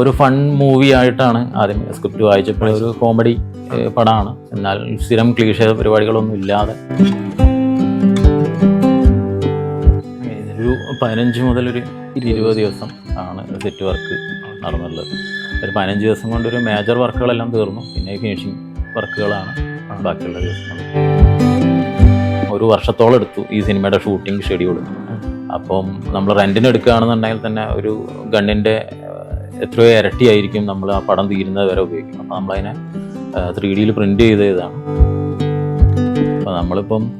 ഒരു fun movie ആയിട്ടാണ് ആദ്യം സ്ക്രിപ്റ്റ് വായിച്ചപ്പോൾ ഒരു കോമഡി പടമാണ് എന്നാൽ സ്ഥിരം ക്ലീഷ പരിപാടികളൊന്നും ഇല്ലാതെ. ഒരു പതിനഞ്ച് മുതൽ ഒരു ഇരുപത് ദിവസം ആണ് സെറ്റ് വർക്ക് നടന്നുള്ളത് ഒരു പതിനഞ്ച് ദിവസം കൊണ്ട് ഒരു മേജർ വർക്കുകളെല്ലാം തീർന്നു. പിന്നെ ഫിനിഷിങ് വർക്കുകളാണ് ബാക്കിയുള്ള ദിവസങ്ങൾ. ഒരു വർഷത്തോളം എടുത്തു ഈ സിനിമയുടെ ഷൂട്ടിംഗ് ഷെഡ്യൂൾ അപ്പം നമ്മൾ റെന്റിന് എടുക്കുകയാണെന്നുണ്ടെങ്കിൽ തന്നെ ഒരു ഗണ്ണിന്റെ എത്രയോ ഇരട്ടിയായിരിക്കും നമ്മൾ ആ പടം തീരുന്നത് വരെ ഉപയോഗിക്കും അപ്പോൾ നമ്മളതിനെ ത്രീ ഡിയിൽ പ്രിന്റ് ചെയ്തതാണ്. അപ്പോൾ നമ്മളിപ്പം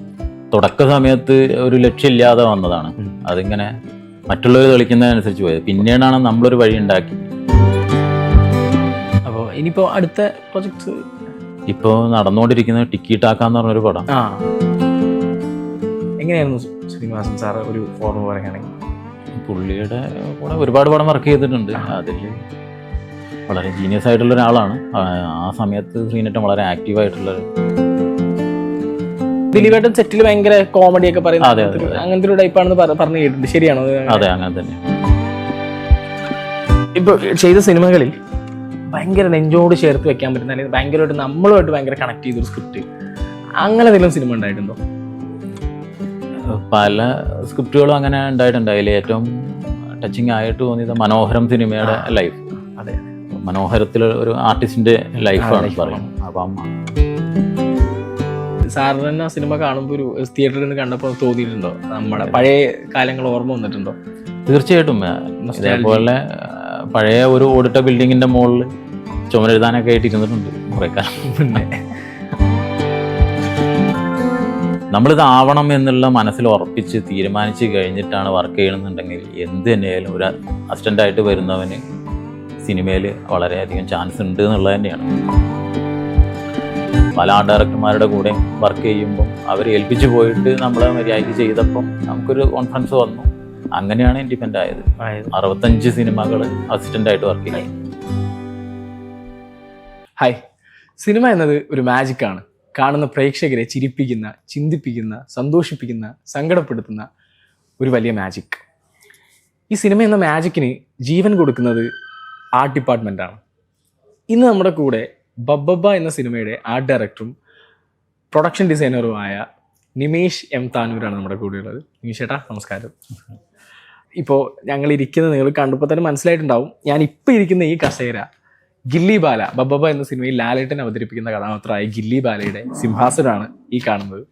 തുടക്ക സമയത്ത് ഒരു ലക്ഷ്യമില്ലാതെ വന്നതാണ്. അതിങ്ങനെ മറ്റുള്ളവർ തെളിക്കുന്നതിനനുസരിച്ച് പോയത്. പിന്നീടാണ് നമ്മളൊരു വഴി ഉണ്ടാക്കി. അപ്പോൾ ഇനിയിപ്പോൾ അടുത്ത പ്രൊജക്ട്സ് ഇപ്പോൾ നടന്നുകൊണ്ടിരിക്കുന്നത് ടിക്കി ടാക്ക എന്ന് പറഞ്ഞൊരു പടം. എങ്ങനെയായിരുന്നു ശ്രീനിവാസൻ സാർ ഒരു ഫോർമ പറയുകയാണെങ്കിൽ പുള്ളിയുടെ കൂടെ ഒരുപാട് പടം വർക്ക് ചെയ്തിട്ടുണ്ട്. അതിൽ വളരെ ജീനിയസ് ആയിട്ടുള്ള ഒരാളാണ്. ആ സമയത്ത് ശ്രീനേട്ടൻ വളരെ ആക്റ്റീവ് ആയിട്ടുള്ള ദിലീപേട്ടൻ സെറ്റിൽ ഭയങ്കര കോമഡി ഒക്കെ പറയുന്നത് അതെ, അങ്ങനത്തെ ഒരു- അങ്ങനത്തെ ഒരു ടൈപ്പാണെന്ന് പറ- പറഞ്ഞു കേട്ടിട്ടുണ്ട്. ശരിയാണോ? അതെ അങ്ങനെ. തന്നെ. ഇപ്പൊ ചെയ്ത സിനിമകളിൽ ഭയങ്കര നെഞ്ചോട് ചേർത്ത് വെക്കാൻ പറ്റുന്ന അല്ലെങ്കിൽ ഭയങ്കരമായിട്ട് നമ്മളുമായിട്ട് ഭയങ്കര കണക്ട് ചെയ്തൊരു സ്ക്രിപ്റ്റ് അങ്ങനെ എന്തെങ്കിലും സിനിമ ഉണ്ടായിട്ടുണ്ടോ? പല സ്ക്രിപ്റ്റുകളും അങ്ങനെ ഉണ്ടായിട്ടുണ്ട് അതിൽ ഏറ്റവും ടച്ചിങ് ആയിട്ട് തോന്നിയത് മനോഹരം സിനിമയുടെ ലൈഫ് അതെ മനോഹരത്തിൽ ഒരു ആർട്ടിസ്റ്റിന്റെ ലൈഫാണ് പറയുന്നത് അപ്പം സാറിന് തന്നെ ആ സിനിമ കാണുമ്പോൾ ഒരു തിയേറ്ററിൽ നിന്ന് കണ്ടപ്പോൾ തോന്നിയിട്ടുണ്ടോ? നമ്മുടെ പഴയ കാലങ്ങൾ ഓർമ്മ വന്നിട്ടുണ്ടോ? തീർച്ചയായിട്ടും. അതേപോലെ പഴയ ഒരു ഓടിട്ട ബിൽഡിങ്ങിന്റെ മുകളിൽ ചുമരെഴുതാനൊക്കെ ആയിട്ട് ഇരുന്നിട്ടുണ്ട് കുറെ കാലം പിന്നെ. നമ്മളിത് ആവണം എന്നുള്ള മനസ്സിൽ ഉറപ്പിച്ച് തീരുമാനിച്ച് കഴിഞ്ഞിട്ടാണ് വർക്ക് ചെയ്യണമെന്നുണ്ടെങ്കിൽ എന്ത് തന്നെയായാലും ഒരു അസിസ്റ്റന്റായിട്ട് വരുന്നവന് സിനിമയിൽ വളരെയധികം ചാൻസ് ഉണ്ട് എന്നുള്ളത് തന്നെയാണ്. പല ആർട്ട് ഡയറക്ടർമാരുടെ കൂടെ വർക്ക് ചെയ്യുമ്പം അവരെ ഏൽപ്പിച്ചു പോയിട്ട് നമ്മളെ മര്യാദയ്ക്ക് ചെയ്തപ്പം നമുക്കൊരു കോൺഫിഡൻസ് വന്നു. അങ്ങനെയാണ് ഇൻഡിപെൻഡ് ആയത്. ആയത്. അറുപത്തഞ്ച് സിനിമകൾ അസിസ്റ്റന്റായിട്ട് വർക്ക് ചെയ്യുന്നത് ഹായ് സിനിമ എന്നത് ഒരു മാജിക്കാണ് കാണുന്ന പ്രേക്ഷകരെ ചിരിപ്പിക്കുന്ന ചിന്തിപ്പിക്കുന്ന സന്തോഷിപ്പിക്കുന്ന സങ്കടപ്പെടുത്തുന്ന ഒരു വലിയ മാജിക് ഈ സിനിമ എന്ന മാജിക്കിന് ജീവൻ കൊടുക്കുന്നത് ആർട്ട് ഡിപ്പാർട്ട്മെന്റാണ് ഇന്ന് നമ്മുടെ കൂടെ ബബ്ബബ എന്ന സിനിമയുടെ ആർട്ട് ഡയറക്ടറും പ്രൊഡക്ഷൻ ഡിസൈനറുമായ നിമേഷ് എം താനൂരാണ് നമ്മുടെ കൂടെയുള്ളത് നിമേഷ് ചേട്ടാ നമസ്കാരം. ഇപ്പോൾ ഞങ്ങൾ ഇരിക്കുന്നത് നിങ്ങൾ കണ്ടപ്പോൾ തന്നെ മനസ്സിലായിട്ടുണ്ടാവും. ഞാൻ ഇപ്പോൾ ഇരിക്കുന്ന ഈ കസേര ഗില്ലി ബാല ബബബ എന്ന സിനിമയിൽ ലാലേട്ടൻ അവതരിപ്പിക്കുന്ന കഥാപാത്രമായ ഗില്ലി ബാലയുടെ സിംഹാസനമാണ് ഈ കാണുന്നത്.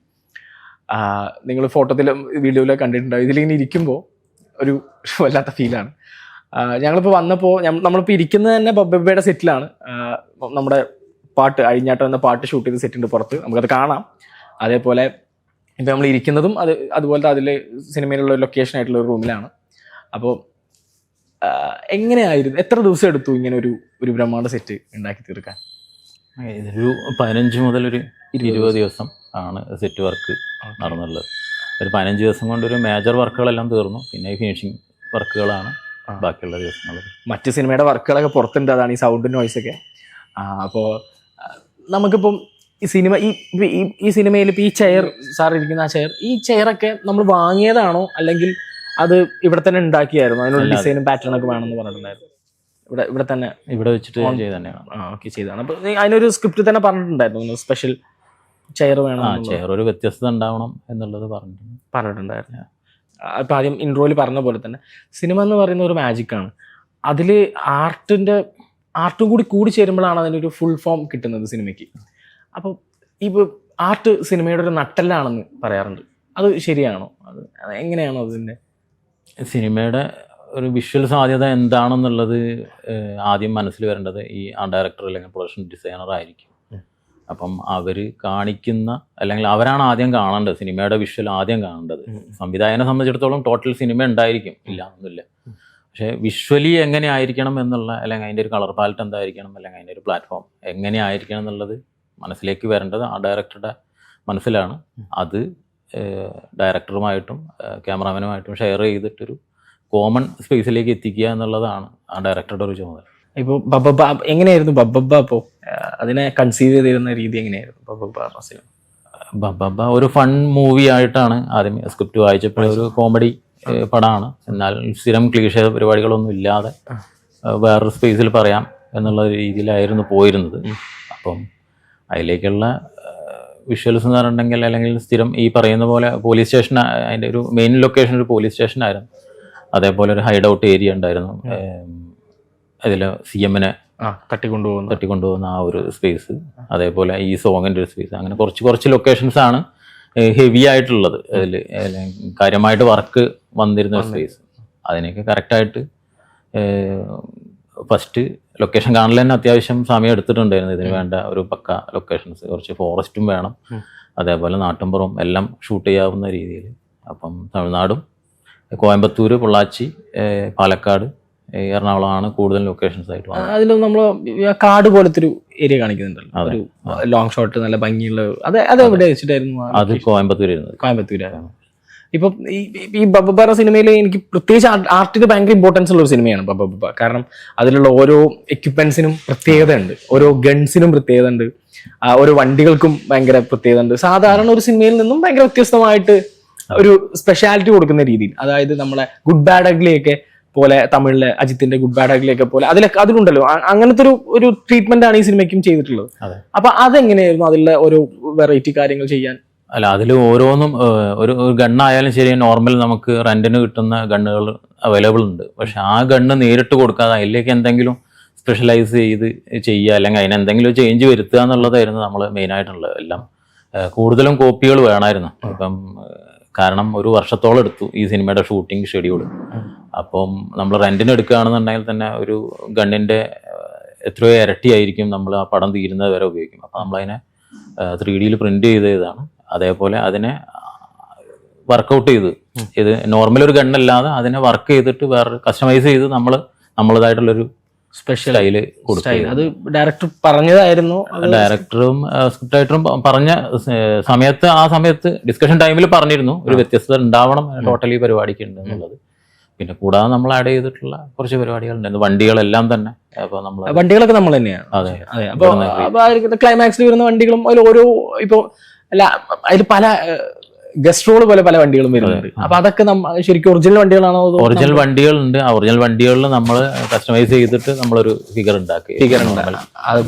നിങ്ങൾ ഫോട്ടോത്തിലും വീഡിയോയിലും കണ്ടിട്ടുണ്ടാവും. ഇതിലിങ്ങനെ ഇരിക്കുമ്പോൾ ഒരു വല്ലാത്ത ഫീലാണ്. ഞങ്ങളിപ്പോൾ വന്നപ്പോൾ നമ്മളിപ്പോൾ ഇരിക്കുന്നത് തന്നെ ബബ്ബബയുടെ സെറ്റിലാണ്. നമ്മുടെ പാട്ട് അഴിഞ്ഞാട്ടം എന്ന പാട്ട് ഷൂട്ട് ചെയ്ത സെറ്റിന്റെ പുറത്ത്. നമുക്കത് കാണാം. അതേപോലെ ഇപ്പം നമ്മൾ ഇരിക്കുന്നതും അത് അതുപോലത്തെ അതിൽ സിനിമയിലുള്ള ലൊക്കേഷൻ ആയിട്ടുള്ള ഒരു റൂമിലാണ് അപ്പോൾ എങ്ങനെയായിരുന്നു? എത്ര ദിവസം എടുത്തു ഇങ്ങനെ ഒരു ഒരു ബ്രഹ്മാണ്ഡ സെറ്റ് ഉണ്ടാക്കി തീർക്കാൻ? ഇതൊരു പതിനഞ്ച് മുതൽ ഒരു ഇരുപത് ദിവസം. ആണ് സെറ്റ് വർക്ക് നടന്നുള്ളത്. ഒരു പതിനഞ്ച് ദിവസം കൊണ്ട് ഒരു മേജർ വർക്കുകളെല്ലാം തീർന്നു. പിന്നെ ഫിനിഷിങ് വർക്കുകളാണ് ബാക്കിയുള്ള ദിവസങ്ങൾ മറ്റു സിനിമയുടെ വർക്കുകളൊക്കെ പുറത്തുണ്ട്. അതാണ് ഈ സൗണ്ട് നോയ്സ് ഒക്കെ. അപ്പോൾ നമുക്കിപ്പം ഈ സിനിമ ഈ ഈ ഈ സിനിമയിൽ ഇപ്പോൾ ഈ ചെയർ സാർ ഇരിക്കുന്ന ആ ചെയർ ഈ ചെയറൊക്കെ നമ്മൾ വാങ്ങിയതാണോ? അല്ലെങ്കിൽ അത് ഇവിടെ തന്നെ ഉണ്ടാക്കിയായിരുന്നു. അതിനുള്ള ഡിസൈനും പാറ്റേൺ ഒക്കെ വേണമെന്ന് പറഞ്ഞിട്ടുണ്ടായിരുന്നു. ഇവിടെ ഇവിടെ തന്നെ ഇവിടെ വെച്ചിട്ട് ഓക്കെ ചെയ്താണ് അപ്പോൾ അതിനൊരു സ്ക്രിപ്റ്റ് തന്നെ പറഞ്ഞിട്ടുണ്ടായിരുന്നു. സ്പെഷ്യൽ ചെയർ വേണം ചെയർ ഒരു വ്യത്യസ്തത ഉണ്ടാവണം എന്നുള്ളത് പറഞ്ഞിട്ടുണ്ട്. പറഞ്ഞിട്ടുണ്ടായിരുന്നു. അപ്പം ആദ്യം ഇൻട്രോയിൽ പറഞ്ഞ പോലെ തന്നെ സിനിമ എന്ന് പറയുന്ന ഒരു മാജിക് ആണ്. അതിൽ ആർട്ടിന്റെ ആർട്ടും കൂടി കൂടി ചേരുമ്പോഴാണ് അതിനൊരു ഫുൾ ഫോം കിട്ടുന്നത് സിനിമയ്ക്ക് അപ്പോൾ ഈ ആർട്ട് സിനിമയുടെ ഒരു നട്ടെല്ലാണെന്ന് പറയാറുണ്ട്. അത് ശരിയാണോ? അത് അത് എങ്ങനെയാണോ അതിന്റെ സിനിമയുടെ ഒരു വിഷ്വൽ സാധ്യത എന്താണെന്നുള്ളത് ആദ്യം മനസ്സിൽ വരേണ്ടത് ഈ ആ ഡയറക്ടർ അല്ലെങ്കിൽ പ്രൊഡക്ഷൻ ഡിസൈനർ ആയിരിക്കും. അപ്പം അവർ കാണിക്കുന്ന അല്ലെങ്കിൽ അവരാണ് ആദ്യം കാണേണ്ടത് സിനിമയുടെ വിഷ്വൽ ആദ്യം കാണേണ്ടത്. സംവിധായകനെ സംബന്ധിച്ചിടത്തോളം ടോട്ടൽ സിനിമ ഉണ്ടായിരിക്കും ഇല്ല ഒന്നുമില്ല. പക്ഷേ വിഷ്വലി എങ്ങനെ ആയിരിക്കണം എന്നുള്ള അല്ലെങ്കിൽ അതിന്റെ ഒരു കളർ പാലറ്റ് എന്തായിരിക്കണം അല്ലെങ്കിൽ അതിന്റെ ഒരു പ്ലാറ്റ്ഫോം എങ്ങനെ ആയിരിക്കണം എന്നുള്ളത് മനസ്സിലേക്ക് വരേണ്ടത് ആ ഡയറക്ടറുടെ മനസ്സിലാണ്. അത് ഡയറക്ടറുമായിട്ടും ക്യാമറാമാനുമായിട്ടും ഷെയർ ചെയ്തിട്ടൊരു കോമൺ സ്പേസിലേക്ക് എത്തിക്കുക എന്നുള്ളതാണ് ആ ഡയറക്ടറുടെ ഒരു ചുമതല. ഇപ്പോൾ ബബബ എങ്ങനെയായിരുന്നു ബബ്ബ അപ്പോൾ അതിനെ കൺസീവ് ചെയ്തിരുന്ന രീതി എങ്ങനെയായിരുന്നു ബബ്ബ ബബ്ബ ഒരു ഫൺ മൂവി ആയിട്ടാണ് ആദ്യം സ്ക്രിപ്റ്റ് വായിച്ചപ്പോൾ ഒരു കോമഡി പടമാണ്. എന്നാൽ സ്ഥിരം ക്ലീഷ പരിപാടികളൊന്നും ഇല്ലാതെ വേറൊരു സ്പേസിൽ പറയാം എന്നുള്ള രീതിയിലായിരുന്നു പോയിരുന്നത്. അപ്പം അതിലേക്കുള്ള വിഷ്വൽസ് എന്ന് പറഞ്ഞിട്ടുണ്ടെങ്കിൽ അല്ലെങ്കിൽ സ്ഥിരം ഈ പറയുന്ന പോലെ പോലീസ് സ്റ്റേഷൻ അതിന്റെ ഒരു മെയിൻ ലൊക്കേഷൻ ഒരു പോലീസ് സ്റ്റേഷൻ ആയിരുന്നു. അതേപോലെ ഒരു ഹൈഡ് ഔട്ട് ഏരിയ ഉണ്ടായിരുന്നു അതിൽ സി എമ്മിനെ തട്ടിക്കൊണ്ടുപോകുന്ന. തട്ടിക്കൊണ്ടുപോകുന്നു ആ ഒരു സ്പേസ് അതേപോലെ ഈ സോങ്ങിന്റെ ഒരു സ്പേസ് അങ്ങനെ കുറച്ച് കുറച്ച് ലൊക്കേഷൻസ് ആണ് ഹെവി ആയിട്ടുള്ളത്. അതിൽ കാര്യമായിട്ട് വർക്ക് വന്നിരുന്ന സ്പേസ് അതിനൊക്കെ കറക്റ്റായിട്ട് ഫസ്റ്റ് ലൊക്കേഷൻ കാണൽ തന്നെ അത്യാവശ്യം സമയം എടുത്തിട്ടുണ്ടായിരുന്നു. ഇതിന് വേണ്ട ഒരു പക്ക ലൊക്കേഷൻസ് കുറച്ച് ഫോറസ്റ്റും വേണം. അതേപോലെ നാട്ടുംപുറം എല്ലാം ഷൂട്ട് ചെയ്യാവുന്ന രീതിയിൽ. അപ്പം തമിഴ്നാടും കോയമ്പത്തൂർ പൊള്ളാച്ചി പാലക്കാട് എറണാകുളമാണ് കൂടുതൽ ലൊക്കേഷൻസ് ആയിട്ട് അതിൽ നമ്മൾ കാട് പോലത്തെ ഒരു ഏരിയ കാണിക്കുന്നുണ്ടല്ലോ ഒരു ലോങ് ഷോട്ട് നല്ല ഭംഗിയുള്ള അത് അത് എവിടെ വെച്ചിട്ടായിരുന്നു അത് കോയമ്പത്തൂർ ഇരുന്നത്. കോയമ്പത്തൂരായിരുന്നു ഇപ്പൊ ഈ ഈ ബബ്ബാറ സിനിമയിൽ എനിക്ക് പ്രത്യേകിച്ച് ആർട്ടിന് ഭയങ്കര ഇമ്പോർട്ടൻസ് ഉള്ള ഒരു സിനിമയാണ് ബബ്ബ കാരണം അതിലുള്ള ഓരോ എക്യുപ്മെന്റ്സിനും പ്രത്യേകത ഉണ്ട് ഓരോ ഗൺസിനും പ്രത്യേകത ഉണ്ട് ഓരോ വണ്ടികൾക്കും ഭയങ്കര പ്രത്യേകത ഉണ്ട് സാധാരണ ഒരു സിനിമയിൽ നിന്നും ഭയങ്കര വ്യത്യസ്തമായിട്ട് ഒരു സ്പെഷ്യാലിറ്റി കൊടുക്കുന്ന രീതിയിൽ. അതായത് നമ്മളെ ഗുഡ് ബാഡ് അഗ്ലിയൊക്കെ പോലെ തമിഴിലെ അജിത്തിന്റെ ഗുഡ് ബാഡ് അഗ്ലിയൊക്കെ പോലെ അതിലൊക്കെ അതിലുണ്ടല്ലോ. അങ്ങനത്തെ ഒരു ഒരു ട്രീറ്റ്മെന്റ് ആണ് ഈ സിനിമയ്ക്കും ചെയ്തിട്ടുള്ളത്. അപ്പൊ അതെങ്ങനെയായിരുന്നു അതിലെ ഓരോ വെറൈറ്റി കാര്യങ്ങൾ ചെയ്യാൻ? അല്ല അതിൽ ഓരോന്നും ഒരു ഒരു ഗണ്ണായാലും ശരി നോർമൽ നമുക്ക് റെന്റിന് കിട്ടുന്ന ഗണ്ണുകൾ അവൈലബിൾ ഉണ്ട്. പക്ഷെ ആ ഗണ്ണ് നേരിട്ട് കൊടുക്കാതെ അതിലേക്ക് എന്തെങ്കിലും സ്പെഷ്യലൈസ് ചെയ്ത് ചെയ്യുക അല്ലെങ്കിൽ അതിന് എന്തെങ്കിലും ചേഞ്ച് വരുത്തുക എന്നുള്ളതായിരുന്നു നമ്മൾ മെയിനായിട്ടുള്ളത് എല്ലാം. കൂടുതലും കോപ്പികൾ വേണമായിരുന്നു. ഇപ്പം കാരണം ഒരു വർഷത്തോളം എടുത്തു ഈ സിനിമയുടെ ഷൂട്ടിംഗ് ഷെഡ്യൂൾ അപ്പം നമ്മൾ റെന്റിന് എടുക്കുകയാണെന്നുണ്ടെങ്കിൽ തന്നെ ഒരു ഗണ്ണിന്റെ എത്രയോ ഇരട്ടിയായിരിക്കും നമ്മൾ ആ പടം തീരുന്നത് വരെ ഉപയോഗിക്കും. അപ്പം നമ്മളതിനെ ത്രീ ഡിയിൽ പ്രിന്റ് ചെയ്തതാണ്. അതേപോലെ അതിനെ വർക്കൗട്ട് ചെയ്ത്. ഇത് നോർമൽ ഒരു ഗണ്ണല്ലാതെ അതിനെ വർക്ക് ചെയ്തിട്ട് വേറെ കസ്റ്റമൈസ് ചെയ്ത് നമ്മൾ നമ്മളതായിട്ടുള്ളൊരു സ്പെഷ്യൽ അതിൽ കൊടുത്തു അത് ഡയറക്ടർ പറഞ്ഞതായിരുന്നു. ഡയറക്ടറും സ്ക്രിപ്റ്റ് റൈറ്ററും പറഞ്ഞ സമയത്ത് ആ സമയത്ത് ഡിസ്കഷൻ ടൈമിൽ പറഞ്ഞിരുന്നു. ഒരു വ്യത്യസ്തത ഉണ്ടാവണം ടോട്ടലി പരിപാടിക്ക് ഉണ്ട് എന്നുള്ളത്. പിന്നെ കൂടാതെ നമ്മൾ ആഡ് ചെയ്തിട്ടുള്ള കുറച്ച് പരിപാടികളുണ്ടായിരുന്നു വണ്ടികളെല്ലാം തന്നെ. അപ്പോൾ നമ്മൾ വണ്ടികളൊക്കെ നമ്മൾ തന്നെയാണ്. അതെ. അതെ. അപ്പൊ ക്ലൈമാക്സിൽ വരുന്ന വണ്ടികളും അതിൽ ഓരോ ഇപ്പൊ അല്ല അതിൽ പല ഗസ്റ്റ് റോൾ പോലെ പല വണ്ടികളും വരുന്നുണ്ട്. അപ്പൊ അതൊക്കെ നമ്മ ശരിക്കും ഒറിജിനൽ വണ്ടികളാണോ ഒറിജിനൽ വണ്ടികളുണ്ട്. ആ ഒറിജിനൽ വണ്ടികളിൽ നമ്മൾ കസ്റ്റമൈസ് ചെയ്തിട്ട് നമ്മളൊരു ഫിഗർ ഉണ്ടാക്കി. ഫിഗർ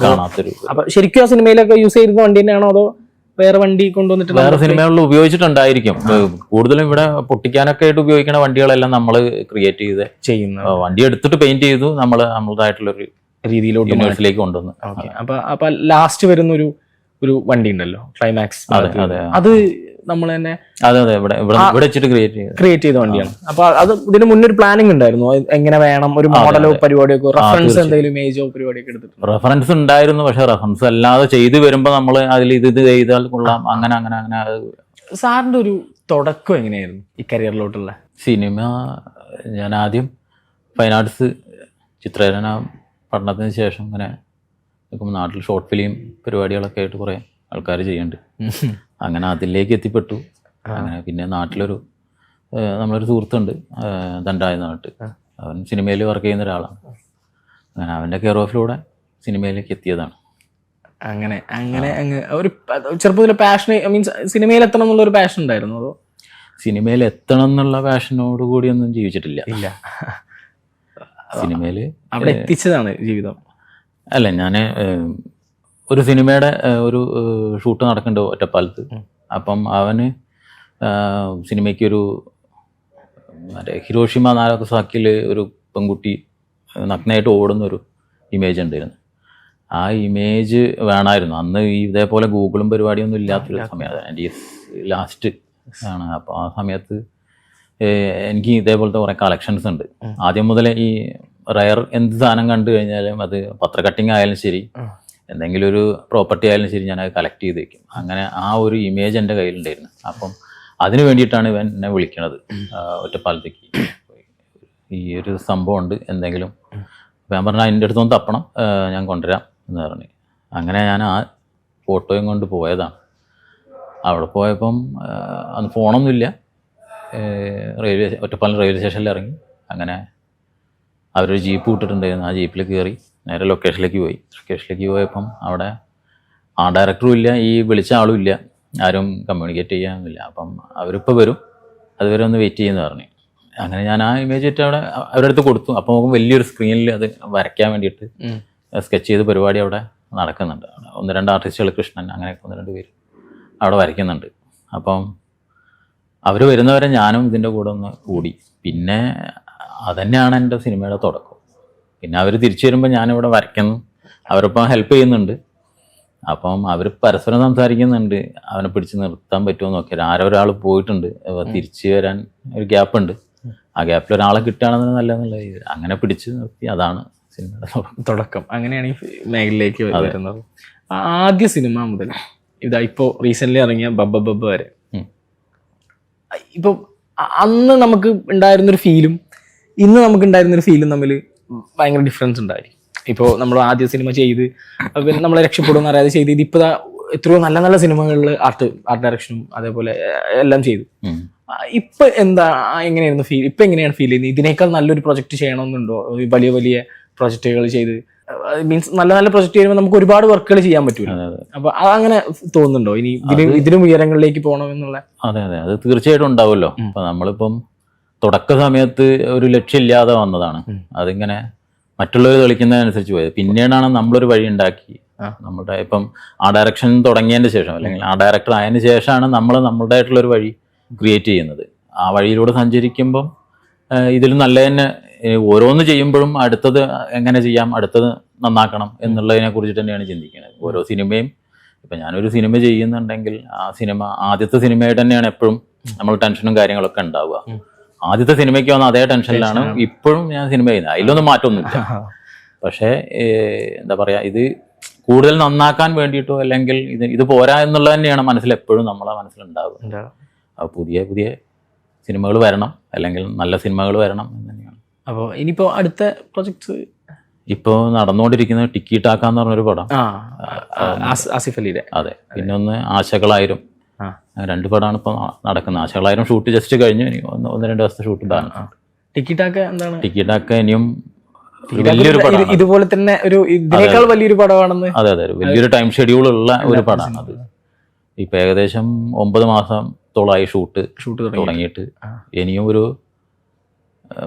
കാണാത്തൊരു അപ്പൊ ശരിക്കും ആ സിനിമയിലൊക്കെ യൂസ് ചെയ്തിരുന്ന വണ്ടി തന്നെയാണോ അതോ വേറെ വണ്ടി കൊണ്ടുവന്നിട്ട് വേറെ സിനിമകളിൽ ഉപയോഗിച്ചിട്ടുണ്ടായിരിക്കും. കൂടുതലും ഇവിടെ പൊട്ടിക്കാനൊക്കെ ആയിട്ട് ഉപയോഗിക്കുന്ന വണ്ടികളെല്ലാം നമ്മൾ ക്രിയേറ്റ് ചെയ്ത് ചെയ്യുന്ന വണ്ടി എടുത്തിട്ട് പെയിന്റ് ചെയ്തു നമ്മൾ നമ്മളതായിട്ടുള്ളൊരു രീതിയിലോട്ട് കൊണ്ടുവന്നു. അപ്പൊ അപ്പൊ ലാസ്റ്റ് വരുന്ന ഒരു വണ്ടി ഉണ്ടല്ലോ ക്ലൈമാക്സ് അതെ അതെ അത്. നമ്മൾ തന്നെ അതെ അതെ ഇവിടെ ഇവിടെ ഇവിടെ വെച്ചിട്ട് ക്രിയേറ്റ് ചെയ്ത്. ക്രിയേറ്റ് ചെയ്ത വണ്ടിയാണ്. അപ്പൊ അത് ഇതിന് മുന്നേ ഒരു പ്ലാനിങ് ഉണ്ടായിരുന്നു. എങ്ങനെ വേണം ഒരു മോഡലോ പരിപാടിയൊക്കെ റെഫറൻസ് എന്തെങ്കിലും ഇമേജോ പരിപാടിയൊക്കെ എടുത്തിട്ടുണ്ട്? റെഫറൻസ് ഉണ്ടായിരുന്നു പക്ഷെ റെഫറൻസ് അല്ലാതെ ചെയ്തു വരുമ്പോൾ നമ്മൾ അതിൽ ഇത് ഇത് ചെയ്താൽ കൊള്ളാം അങ്ങനെ അങ്ങനെ അങ്ങനെ സാറിന്റെ ഒരു തുടക്കം എങ്ങനെയായിരുന്നു ഈ കരിയറിലോട്ടുള്ള? സിനിമ ഞാൻ ആദ്യം ഫൈൻ ആർട്സ് ചിത്രരചന പഠനത്തിന് ശേഷം ഇങ്ങനെ നിൽക്കുമ്പോൾ നാട്ടിൽ ഷോർട്ട് ഫിലിം പരിപാടികളൊക്കെ ആയിട്ട് കുറേ ആൾക്കാർ ചെയ്യുന്നുണ്ട്. അങ്ങനെ അതിലേക്ക് എത്തിപ്പെട്ടു. അങ്ങനെ പിന്നെ നാട്ടിലൊരു നമ്മളൊരു സുഹൃത്തുണ്ട് ദണ്ടായ നാട്ട് അവൻ സിനിമയിൽ വർക്ക് ചെയ്യുന്ന ഒരാളാണ്. അങ്ങനെ അവന്റെ കെയർ ഓഫിലൂടെ സിനിമയിലേക്ക് എത്തിയതാണ്. അങ്ങനെ അങ്ങനെ അങ്ങ് ഒരു ചെറുപ്പത്തിൽ പാഷൻ മീൻസ് സിനിമയിൽ എത്തണം എന്നുള്ള ഒരു പാഷൻ ഉണ്ടായിരുന്നു അതോ? സിനിമയിൽ എത്തണം എന്നുള്ള പാഷനോട് കൂടി ഒന്നും ജീവിച്ചിട്ടില്ല. ഇല്ല. സിനിമയിൽ അവിടെ എത്തിച്ചതാണ് ജീവിതം. അല്ല ഞാൻ ഒരു സിനിമയുടെ ഒരു ഷൂട്ട് നടക്കുന്നുണ്ട് ഒറ്റപ്പാലത്ത്. അപ്പം അവന് സിനിമയ്ക്ക് ഒരു മറ്റേ ഹിരോഷിമ നാഗസാക്കിയിൽ ഒരു പെൺകുട്ടി നഗ്നയായിട്ട് ഓടുന്ന ഒരു ഇമേജ് ഉണ്ടായിരുന്നു. ആ ഇമേജ് വേണമായിരുന്നു. അന്ന് ഈ ഇതേപോലെ ഗൂഗിളും പരിപാടിയൊന്നും ഇല്ലാത്തൊരു സമയമാണ് എന്റെ ലാസ്റ്റ് ആണ്. അപ്പോൾ ആ സമയത്ത് എനിക്ക് ഇതേപോലത്തെ കുറേ കളക്ഷൻസ് ഉണ്ട്. ആദ്യം മുതലേ ഈ റയർ എന്ത് സാധനം കണ്ടു കഴിഞ്ഞാലും അത് പത്ര കട്ടിങ് ആയാലും ശരി. എന്തെങ്കിലും ഒരു പ്രോപ്പർട്ടി ആയാലും ശരി ഞാൻ അത് കളക്ട് ചെയ്ത് വെക്കും. അങ്ങനെ ആ ഒരു ഇമേജ് എന്റെ കയ്യിലുണ്ടായിരുന്നു. അപ്പം അതിന് വേണ്ടിയിട്ടാണ് ഇവൻ എന്നെ വിളിക്കണത്. ഒറ്റപ്പാലത്തേക്ക്. ഈ ഒരു സംഭവം ഉണ്ട് എന്തെങ്കിലും ഞാൻ പറഞ്ഞാൽ അതിന്റെ അടുത്തൊന്ന് തപ്പണം. ഞാൻ കൊണ്ടുവരാം. എന്ന് പറഞ്ഞു. അങ്ങനെ ഞാൻ ആ ഫോട്ടോയും കൊണ്ട് പോയതാണ്. അവിടെ പോയപ്പം അന്ന് ഫോണൊന്നുമില്ല റെയിൽവേ ഒറ്റപ്പാലം റെയിൽവേ സ്റ്റേഷനിൽ ഇറങ്ങി. അങ്ങനെ അവരൊരു ജീപ്പ് വിട്ടിട്ടുണ്ടായിരുന്നു. ആ ജീപ്പിൽ കയറി നേരെ ലൊക്കേഷനിലേക്ക് പോയി. ലൊക്കേഷനിലേക്ക് പോയപ്പം അവിടെ ആ ഡയറക്ടറും ഇല്ല ഈ വിളിച്ച ആളും ഇല്ല. ആരും കമ്മ്യൂണിക്കേറ്റ് ചെയ്യാനില്ല. അപ്പം അവരിപ്പോൾ വരും. അതുവരെ ഒന്ന് വെയിറ്റ് ചെയ്യുന്ന പറഞ്ഞു. അങ്ങനെ ഞാൻ ആ ഇമേജ് ആയിട്ട് അവിടെ അവരുടെ അടുത്ത് കൊടുത്തു. അപ്പോൾ നോക്കും വലിയൊരു സ്ക്രീനിൽ അത് വരയ്ക്കാൻ വേണ്ടിയിട്ട് സ്കെച്ച് ചെയ്ത് പരിപാടി അവിടെ നടക്കുന്നുണ്ട്. ഒന്ന് രണ്ട് ആർട്ടിസ്റ്റുകൾ കൃഷ്ണൻ അങ്ങനെയൊക്കെ ഒന്ന് രണ്ട് പേര് അവിടെ വരയ്ക്കുന്നുണ്ട്. അപ്പം അവർ വരുന്നവരെ ഞാനും ഇതിന്റെ കൂടെ ഒന്ന് കൂടി. പിന്നെ അതന്നെയാണ് എന്റെ സിനിമയുടെ തുടക്കം. പിന്നെ അവർ തിരിച്ചു വരുമ്പോൾ ഞാനിവിടെ വരയ്ക്കുന്നു. അവരൊപ്പം ഹെൽപ്പ് ചെയ്യുന്നുണ്ട്. അപ്പം അവർ പരസ്പരം സംസാരിക്കുന്നുണ്ട്. അവനെ പിടിച്ച് നിർത്താൻ പറ്റുമോ നോക്കിയാൽ ആരോ ഒരാൾ പോയിട്ടുണ്ട്. തിരിച്ചു വരാൻ ഒരു ഗ്യാപ്പ് ഉണ്ട്. ആ ഗ്യാപ്പിൽ ഒരാളെ കിട്ടുകയാണെന്ന് നല്ലതെന്നുള്ള അങ്ങനെ പിടിച്ച് നിർത്തി അതാണ് സിനിമയുടെ തുടക്കം. അങ്ങനെയാണ് ഈ മേഖലയിലേക്ക് വരുന്നത്. ആദ്യ സിനിമ മുതൽ ഇതാ ഇപ്പോൾ റീസെന്റ് ഇറങ്ങിയ ബബ്ബ ബബ്ബ വരെ. ഇപ്പം അന്ന് നമുക്ക് ഉണ്ടായിരുന്നൊരു ഫീലും ഇന്ന് നമുക്ക് ഉണ്ടായിരുന്നൊരു ഫീലും തമ്മിൽ ഭയങ്കര ഡിഫറൻസ് ഉണ്ടായി. ഇപ്പോൾ നമ്മൾ ആദ്യ സിനിമ ചെയ്ത് പിന്നെ നമ്മളെ രക്ഷപ്പെടുമെന്ന് അറിയാതെ ചെയ്ത് ഇതിപ്പോൾ എത്രയോ നല്ല നല്ല സിനിമകളിൽ ആർട്ട് ആർട്ട് ഡയറക്ഷനും അതേപോലെ എല്ലാം ചെയ്തു. ഇപ്പൊ എന്താ എങ്ങനെയായിരുന്നു ഫീൽ ഇപ്പൊ എങ്ങനെയാണ് ഫീൽ ചെയ്യുന്നത്? ഇതിനേക്കാൾ നല്ലൊരു പ്രൊജക്ട് ചെയ്യണമെന്നുണ്ടോ? വലിയ വലിയ പ്രൊജക്റ്റുകൾ ചെയ്ത് മീൻസ് നല്ല നല്ല പ്രൊജക്ട് ചെയ്യുമ്പോൾ നമുക്ക് ഒരുപാട് വർക്കുകൾ ചെയ്യാൻ പറ്റൂല. അപ്പൊ അതങ്ങനെ തോന്നുന്നുണ്ടോ? ഇനി ഇതിലും ഇതിനും ഉയരങ്ങളിലേക്ക് പോകണമെന്നുള്ള? അതെ അതെ. അത് തീർച്ചയായിട്ടും ഉണ്ടാവുമല്ലോ. അപ്പൊ നമ്മളിപ്പം തുടക്ക സമയത്ത് ഒരു ലക്ഷ്യമില്ലാതെ വന്നതാണ്. അതിങ്ങനെ മറ്റുള്ളവർ കളിക്കുന്നതിനനുസരിച്ച് പോയത്. പിന്നീടാണ് നമ്മളൊരു വഴി ഉണ്ടാക്കി. നമ്മുടെ ഇപ്പം ആ ഡയറക്ഷൻ തുടങ്ങിയതിന് ശേഷം അല്ലെങ്കിൽ ആ ഡയറക്ടർ ആയതിനു ശേഷമാണ് നമ്മൾ നമ്മുടേതായിട്ടുള്ള ഒരു വഴി ക്രിയേറ്റ് ചെയ്യുന്നത്. ആ വഴിയിലൂടെ സഞ്ചരിക്കുമ്പം ഇതിൽ നല്ല തന്നെ ഓരോന്ന് ചെയ്യുമ്പോഴും അടുത്തത് എങ്ങനെ ചെയ്യാം അടുത്തത് നന്നാക്കണം എന്നുള്ളതിനെ കുറിച്ചിട്ട് തന്നെയാണ് ചിന്തിക്കുന്നത്. ഓരോ സിനിമയും ഇപ്പം ഞാനൊരു സിനിമ ചെയ്യുന്നുണ്ടെങ്കിൽ ആ സിനിമ ആദ്യത്തെ സിനിമയായിട്ട് തന്നെയാണ് എപ്പോഴും നമ്മൾ ടെൻഷനും കാര്യങ്ങളൊക്കെ ഉണ്ടാവുക. ആദ്യത്തെ സിനിമയ്ക്ക് വന്ന അതേ ടെൻഷനിലാണ്. ഇപ്പോഴും ഞാൻ സിനിമ ചെയ്യുന്നത്. അതിലൊന്നും മാറ്റമൊന്നുമില്ല. പക്ഷേ എന്താ പറയാ ഇത് കൂടുതൽ നന്നാക്കാൻ വേണ്ടിയിട്ടോ അല്ലെങ്കിൽ ഇത് ഇത് പോരാ എന്നുള്ളത് തന്നെയാണ് മനസ്സിൽ എപ്പോഴും നമ്മളെ മനസ്സിലുണ്ടാവുക. അപ്പോൾ പുതിയ പുതിയ സിനിമകൾ വരണം അല്ലെങ്കിൽ നല്ല സിനിമകൾ വരണം എന്ന് തന്നെയാണ്. അപ്പോൾ ഇനിയിപ്പോ അടുത്ത പ്രൊജക്ട്സ്? ഇപ്പോൾ നടന്നുകൊണ്ടിരിക്കുന്നത് ടിക്കി ടാക്ക എന്ന് പറഞ്ഞൊരു പടം ആസിഫ് അലിയുടെ. അതെ. പിന്നെ ഒന്ന് ആശകളായിരം. രണ്ട് പടമാണ് ഇപ്പോൾ നടക്കുന്നത്. ആശകളായിരം ഷൂട്ട് ജസ്റ്റ് കഴിഞ്ഞു. ഇനി ഒന്ന് ഒന്ന് രണ്ട് ദിവസത്തെ ഷൂട്ട് ബാലൻസ് ടിക്കറ്റാക്ക എന്താണ്? ടിക്കി ടാക്ക ഇനിയും വലിയൊരു പടം ഇതുപോലെ തന്നെ ഒരു ഇതിനേക്കാൾ വലിയൊരു പടമാണെന്ന് അതെ അതെ. വലിയൊരു ടൈം ഷെഡ്യൂൾ ഉള്ള ഒരു പടമാണ് അത്. ഇപ്പം ഏകദേശം ഒമ്പത് മാസത്തോളമായി ഷൂട്ട് ഷൂട്ട് തുടങ്ങിയിട്ട്. ഇനിയും ഒരു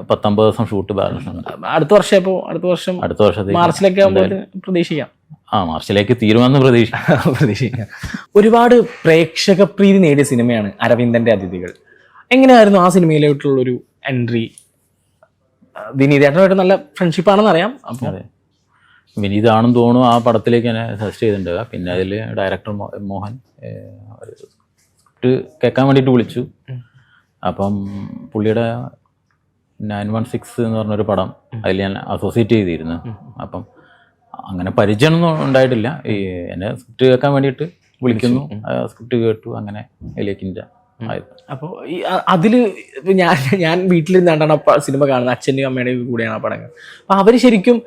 പത്തൊമ്പത് ദിവസം ഷൂട്ട് ബാലൻസ് ഉണ്ട്. അടുത്ത വർഷം അടുത്ത വർഷം അടുത്ത വർഷത്തേക്ക് മാർച്ചിലൊക്കെ ആകുമ്പോൾ പ്രതീക്ഷിക്കാം. ആ മാർച്ചിലേക്ക് തീരുമെന്ന് പ്രതീക്ഷ. പ്രതീക്ഷിക്കാം. ഒരുപാട് പ്രേക്ഷക പ്രീതി നേടിയ സിനിമയാണ് അരവിന്ദന്റെ അതിഥികൾ. എങ്ങനെയായിരുന്നു ആ സിനിമയിലോട്ടുള്ള ഒരു എൻട്രി വിനീതേട്ടനുമായിട്ട് നല്ല ഫ്രണ്ട്ഷിപ്പ് ആണെന്ന് അറിയാം. അപ്പോൾ അതെ. വിനീതാണെന്ന് തോന്നുന്നു ആ പടത്തിലേക്ക് എന്നെ സജസ്റ്റ് ചെയ്തിട്ടുണ്ട്. പിന്നെ അതിൽ ഡയറക്ടർ മോഹൻ സ്ക്രിപ്റ്റ് കേൾക്കാൻ വേണ്ടിയിട്ട് വിളിച്ചു. അപ്പം പുള്ളിയുടെ നയൻ വൺ സിക്സ് എന്ന് പറഞ്ഞൊരു പടം അതിൽ ഞാൻ അസോസിയേറ്റ് ചെയ്തിരുന്നു. അപ്പം അങ്ങനെ പരിചയമൊന്നും ഉണ്ടായിട്ടില്ല. ഈ എന്നെ സ്ക്രിപ്റ്റ് കേൾക്കാൻ വേണ്ടിയിട്ട് വിളിക്കുന്നു. സ്ക്രിപ്റ്റ് കേട്ടു. അങ്ങനെ അതിലേക്ക് ഇന്റെ അപ്പോൾ ഈ അതിൽ അതിൽ ഞാൻ ഞാൻ വീട്ടിലിരുന്നാണ്ടാണ് ആ പ- സിനിമ കാണുന്നത്. അച്ഛന്റെയും അമ്മയുടെയും കൂടെയാണ് ആ പടങ്ങൾ. അപ്പോൾ അവർ ശരിക്കും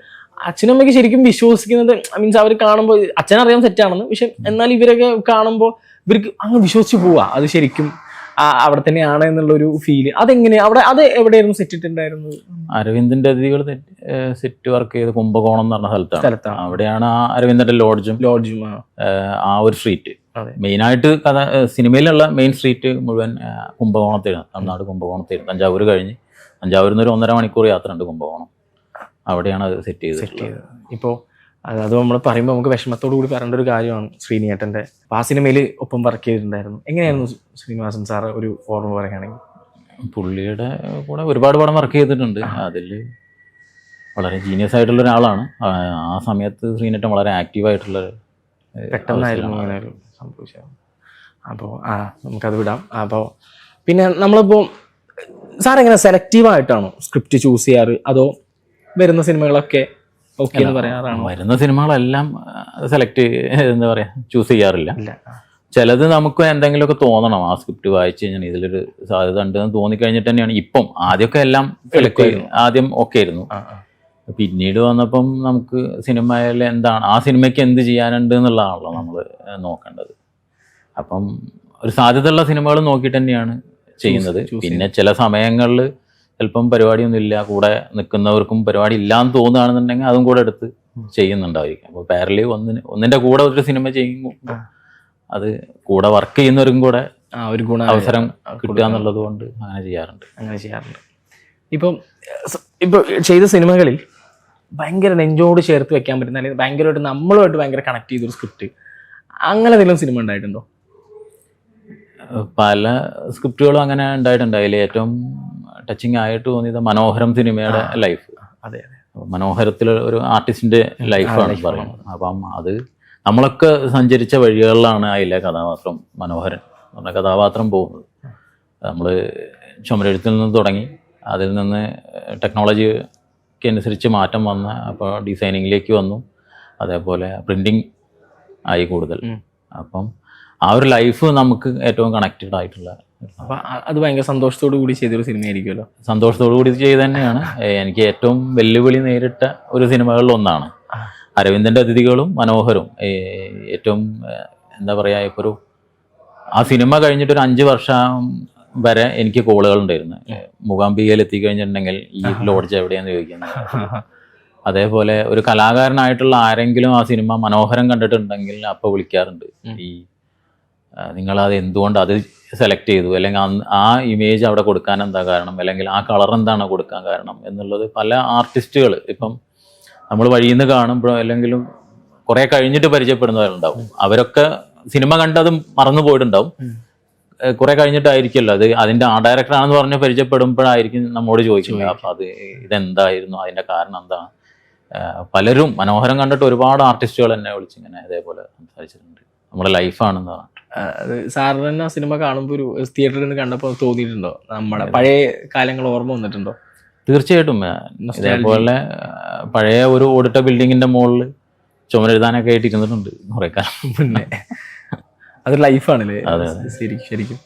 അച്ഛനും അമ്മയ്ക്ക് ശരിക്കും വിശ്വസിക്കുന്നത് മീൻസ് അവർ കാണുമ്പോൾ അച്ഛനറിയാൻ സെറ്റാണെന്ന് പക്ഷെ എന്നാൽ ഇവരൊക്കെ കാണുമ്പോൾ ഇവർക്ക് അങ്ങ് വിശ്വസിച്ച് പോവാ. അത് ശരിക്കും അവിടെ തന്നെയാണ് എന്നുള്ള ഒരു ഫീൽ അതെങ്ങനെ അവിടെ അത് എവിടെയായിരുന്നു സെറ്റ് ഇട്ടുണ്ടായിരുന്നത് അരവിന്ദന്റെ അതിഥികൾ സെറ്റ് വർക്ക് ചെയ്ത് കുംഭകോണം എന്ന് പറഞ്ഞ സ്ഥലത്താണ്. സ്ഥലത്താണ്. അവിടെയാണ് ആ അരവിന്ദന്റെ ലോഡ്ജും ലോഡ്ജും ആ. ഒരു സ്ട്രീറ്റ്. മെയിനായിട്ട് കഥ സിനിമയിലുള്ള മെയിൻ സ്ട്രീറ്റ് മുഴുവൻ കുംഭകോണത്തിലാണ്. തമിഴ്നാട് കുംഭകോണത്തിലാണ്. തഞ്ചാവൂർ കഴിഞ്ഞ് തഞ്ചാവൂരിൽ നിന്ന് ഒരു ഒന്നര മണിക്കൂർ യാത്ര ഉണ്ട് കുംഭകോണം. അവിടെയാണ് അത് സെറ്റ് ചെയ്തത്. ഇപ്പോൾ അത് നമ്മൾ പറയുമ്പോൾ നമുക്ക് വിഷമത്തോടു കൂടി പറയേണ്ട ഒരു കാര്യമാണ് ശ്രീനിയേട്ടന്റെ ആ സിനിമയിൽ ഒപ്പം വർക്ക് ചെയ്തിട്ടുണ്ടായിരുന്നു. എങ്ങനെയായിരുന്നു ശ്രീനിവാസൻ സാർ ഒരു ഓർമ്മ പറയുകയാണെങ്കിൽ? പുള്ളിയുടെ കൂടെ ഒരുപാട് പടം വർക്ക് ചെയ്തിട്ടുണ്ട്. അതിൽ വളരെ ജീനിയസ് ആയിട്ടുള്ള ഒരാളാണ്. ആ സമയത്ത് ശ്രീനേട്ടൻ വളരെ ആക്റ്റീവ് ആയിട്ടുള്ള ഒരു, ഏഹ്, പെട്ടെന്നായിരുന്നു അങ്ങനെ ഒരു സംഭവിച്ചത്. അപ്പോൾ ആ നമുക്കത് വിടാം. അപ്പോൾ പിന്നെ നമ്മളിപ്പോൾ സാർ എങ്ങനെ സെലക്റ്റീവ് ആയിട്ടാണോ സ്ക്രിപ്റ്റ് ചൂസ് ചെയ്യാറ്? അതോ വരുന്ന സിനിമകളൊക്കെ ഓക്കെ എന്ന് പറയാറാണോ? വരുന്ന സിനിമകളെല്ലാം സെലക്ട് എന്താ പറയാ ചൂസ് ചെയ്യാറില്ല. ചിലത് നമുക്ക് എന്തെങ്കിലുമൊക്കെ തോന്നണം. ആ സ്ക്രിപ്റ്റ് വായിച്ച് കഴിഞ്ഞാൽ ഇതിലൊരു സാധ്യത ഉണ്ടെന്ന് തോന്നിക്കഴിഞ്ഞിട്ട് തന്നെയാണ്. ഇപ്പം ആദ്യമൊക്കെ എല്ലാം സെലക്ട് ആദ്യം ഓക്കെ ആയിരുന്നു. പിന്നീട് വന്നപ്പം നമുക്ക് സിനിമയിൽ എന്താണ് ആ സിനിമയ്ക്ക് എന്ത് ചെയ്യാനുണ്ട് എന്നുള്ളതാണല്ലോ നമ്മൾ നോക്കേണ്ടത്. അപ്പം ഒരു സാധ്യതയുള്ള സിനിമകൾ നോക്കിയിട്ട് തന്നെയാണ് ചെയ്യുന്നത്. പിന്നെ ചില സമയങ്ങളിൽ ചിലപ്പം പരിപാടിയൊന്നും ഇല്ല കൂടെ നിൽക്കുന്നവർക്കും പരിപാടി ഇല്ലാന്ന് തോന്നുകയാണെന്നുണ്ടെങ്കിൽ അതും കൂടെ എടുത്ത് ചെയ്യുന്നുണ്ടായിരിക്കും. അപ്പോൾ പാരലി ഒന്നിന് ഒന്നിന്റെ കൂടെ ഒരു സിനിമ ചെയ്യുമ്പോൾ അത് കൂടെ വർക്ക് ചെയ്യുന്നവർക്കും കൂടെ ഒരു ഗുണ അവസരം കിട്ടുക എന്നുള്ളത് കൊണ്ട് അങ്ങനെ ചെയ്യാറുണ്ട്. അങ്ങനെ ചെയ്യാറുണ്ട്. ഇപ്പം ഇപ്പോൾ ഇപ്പൊ ചെയ്ത സിനിമകളിൽ ഭയങ്കര നെഞ്ചോട് ചേർത്ത് വെക്കാൻ പറ്റുന്ന അല്ലെങ്കിൽ ഭയങ്കരമായിട്ട് നമ്മളുമായിട്ട് ഭയങ്കര കണക്ട് ചെയ്തൊരു സ്ക്രിപ്റ്റ് അങ്ങനെ എന്തെങ്കിലും സിനിമ ഉണ്ടായിട്ടുണ്ടോ? പല സ്ക്രിപ്റ്റുകളും അങ്ങനെ ഉണ്ടായിട്ടുണ്ട്. അതിൽ ഏറ്റവും ടച്ചിങ് ആയിട്ട് തോന്നിയത് മനോഹരം സിനിമയുടെ ലൈഫ് അതെ അതെ. മനോഹരത്തിൽ ഒരു ആർട്ടിസ്റ്റിന്റെ ലൈഫാണ് പറയുന്നത്. അപ്പം അത് നമ്മളൊക്കെ സഞ്ചരിച്ച വഴികളിലാണ് അതിലെ കഥാപാത്രം മനോഹരൻ നമ്മുടെ പറഞ്ഞ കഥാപാത്രം പോകുന്നത്. നമ്മൾ ചുമരെഴുത്തിൽ നിന്ന് തുടങ്ങി അതിൽ നിന്ന് ടെക്നോളജിക്ക് അനുസരിച്ച് മാറ്റം വന്ന് അപ്പോൾ ഡിസൈനിങ്ങിലേക്ക് വന്നു. അതേപോലെ പ്രിന്റിങ് ആയി കൂടുതൽ. അപ്പം ആ ഒരു ലൈഫ് നമുക്ക് ഏറ്റവും കണക്റ്റഡ് ആയിട്ടുള്ള അപ്പൊ അത് ഭയങ്കര സന്തോഷത്തോടു കൂടി ചെയ്തൊരു സിനിമയായിരിക്കുമല്ലോ. സന്തോഷത്തോടു കൂടി ചെയ്ത് തന്നെയാണ്. എനിക്ക് ഏറ്റവും വെല്ലുവിളി നേരിട്ട ഒരു സിനിമകളിൽ ഒന്നാണ്. അരവിന്ദന്റെ അതിഥികളും മനോഹരും. ഏറ്റവും എന്താ പറയാ ഇപ്പൊ ഒരു ആ സിനിമ കഴിഞ്ഞിട്ട് ഒരു അഞ്ച് വർഷം വരെ എനിക്ക് കോളുകൾ ഉണ്ടായിരുന്നു. മുഖാംബികയിൽ എത്തിക്കഴിഞ്ഞിട്ടുണ്ടെങ്കിൽ ഈ ലോഡ്ജ് എവിടെയാന്ന് ചോദിക്കുന്നത്. അതേപോലെ ഒരു കലാകാരനായിട്ടുള്ള ആരെങ്കിലും ആ സിനിമ മനോഹരം കണ്ടിട്ടുണ്ടെങ്കിൽ അപ്പോൾ വിളിക്കാറുണ്ട്. ഈ നിങ്ങൾ അത് എന്തുകൊണ്ട് അത് സെലക്ട് ചെയ്തു? അല്ലെങ്കിൽ അന്ന് ആ ഇമേജ് അവിടെ കൊടുക്കാൻ എന്താ കാരണം? അല്ലെങ്കിൽ ആ കളർ എന്താണ് കൊടുക്കാൻ കാരണം? എന്നുള്ളത് പല ആർട്ടിസ്റ്റുകൾ ഇപ്പം നമ്മൾ വഴിയിൽ നിന്ന് കാണുമ്പോഴോ അല്ലെങ്കിലും കുറേ കഴിഞ്ഞിട്ട് പരിചയപ്പെടുന്നവരുണ്ടാവും. അവരൊക്കെ സിനിമ കണ്ടത് മറന്നു പോയിട്ടുണ്ടാവും. കുറെ കഴിഞ്ഞിട്ടായിരിക്കുമല്ലോ. അത് അതിന്റെ ആ ഡയറക്ടർ ആണെന്ന് പറഞ്ഞ് പരിചയപ്പെടുമ്പോഴായിരിക്കും നമ്മോട് ചോദിക്കുന്നത്. അപ്പൊ അത് ഇതെന്തായിരുന്നു? അതിന്റെ കാരണം എന്താണ് പലരും മനോഹരം കണ്ടിട്ട് ഒരുപാട് ആർട്ടിസ്റ്റുകൾ എന്നെ വിളിച്ചിങ്ങനെ ഇതേപോലെ സംസാരിച്ചിട്ടുണ്ട്. നമ്മുടെ ലൈഫാണെന്ന് ആ, അത് സാറിന് തന്നെ സിനിമ കാണുമ്പോൾ ഒരു തിയേറ്ററിൽ നിന്ന് കണ്ടപ്പോൾ തോന്നിയിട്ടുണ്ടോ? നമ്മുടെ പഴയ കാലങ്ങൾ ഓർമ്മ വന്നിട്ടുണ്ടോ? തീർച്ചയായിട്ടും. അതേപോലെ. ഇതേപോലെ പഴയ ഒരു ഓടിട്ട ബിൽഡിങ്ങിന്റെ മുകളിൽ ചുമരെഴുതാനൊക്കെ ആയിട്ട് ഇരുന്നിട്ടുണ്ട് കുറെ കാലം മുന്നേ. അത് ലൈഫാണല്ലേ? ശരിക്കും ശരിക്കും.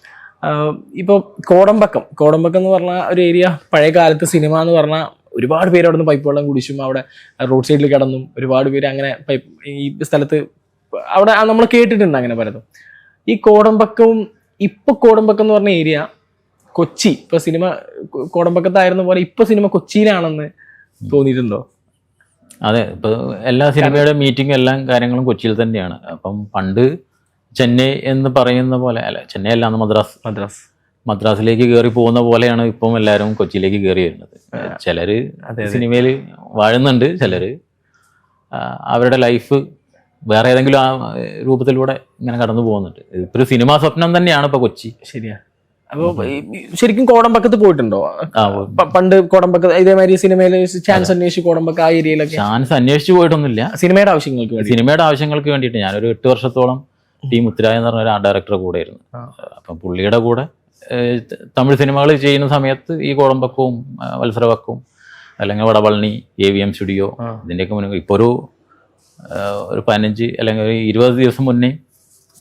ആഹ് ഇപ്പൊ കോടമ്പക്കം. കോടമ്പക്കം എന്ന് പറഞ്ഞ ഒരു ഏരിയ പഴയ കാലത്ത് സിനിമ എന്ന് പറഞ്ഞാൽ ഒരുപാട് പേര് അവിടെ നിന്ന് പൈപ്പ് വെള്ളം കുടിച്ചും അവിടെ റോഡ് സൈഡിൽ കിടന്നും ഒരുപാട് പേര് അങ്ങനെ പൈപ്പ് ഈ സ്ഥലത്ത് അവിടെ നമ്മൾ കേട്ടിട്ടുണ്ട് അങ്ങനെ പലതും. ഈ കോടമ്പക്കവും ഇപ്പൊ കോടമ്പക്കം എന്ന് പറഞ്ഞ ഏരിയ കൊച്ചി. ഇപ്പൊ സിനിമ കോടമ്പക്കത്തായിരുന്ന പോലെ ഇപ്പൊ സിനിമ കൊച്ചിയിലാണെന്ന് തോന്നിയിട്ടുണ്ടോ? അതെ ഇപ്പൊ എല്ലാ സിനിമയുടെ മീറ്റിംഗ് എല്ലാം കാര്യങ്ങളും കൊച്ചിയിൽ തന്നെയാണ്. അപ്പം പണ്ട് ചെന്നൈ എന്ന് പറയുന്ന പോലെ അല്ല ചെന്നൈ അല്ലാന്ന് മദ്രാസ്. മദ്രാസ്. മദ്രാസിലേക്ക് കയറി പോകുന്ന പോലെയാണ് ഇപ്പം എല്ലാവരും കൊച്ചിയിലേക്ക് കയറി വരുന്നത്. ചിലര്. സിനിമയിൽ വാഴുന്നുണ്ട് ചിലര് അവരുടെ ലൈഫ് വേറെ ഏതെങ്കിലും ആ രൂപത്തിലൂടെ ഇങ്ങനെ കടന്നു പോകുന്നുണ്ട്. ഇപ്പൊ ഒരു സിനിമാ സ്വപ്നം തന്നെയാണ് ഇപ്പൊ കൊച്ചി. ശരിയാ. അപ്പൊ ശരിക്കും കോടമ്പക്കത്ത് പോയിട്ടുണ്ടോ? പണ്ട് കോടമ്പക്കത്ത് ഇതേമാതിരി സിനിമയിൽ ചാൻസ് അന്വേഷിച്ച് കോടമ്പക്ക ആ ഏരിയയിലൊക്കെ. ചാൻസ് അന്വേഷിച്ച് പോയിട്ടൊന്നുമില്ല. സിനിമയുടെ ആവശ്യങ്ങൾക്ക് വേണ്ടി. സിനിമയുടെ ആവശ്യങ്ങൾക്ക് വേണ്ടിയിട്ട് ഞാനൊരു എട്ട് വർഷത്തോളം ടി മുത്തുരായ എന്ന് പറഞ്ഞ ഒരു ആർട്ട് ഡയറക്ടറുടെ കൂടെ ആയിരുന്നു. അപ്പൊ പുള്ളിയുടെ കൂടെ തമിഴ് സിനിമകൾ ചെയ്യുന്ന സമയത്ത് ഈ കോടമ്പക്കവും വത്സരവക്കവും അല്ലെങ്കിൽ Vadapalani A V M studio ഇതിന്റെയൊക്കെ ഇതിന്റെയൊക്കെ മുന്നേ ഇപ്പോൾ ഒരു ഒരു പതിനഞ്ച് അല്ലെങ്കിൽ ഒരു ഇരുപത് ദിവസം മുന്നേ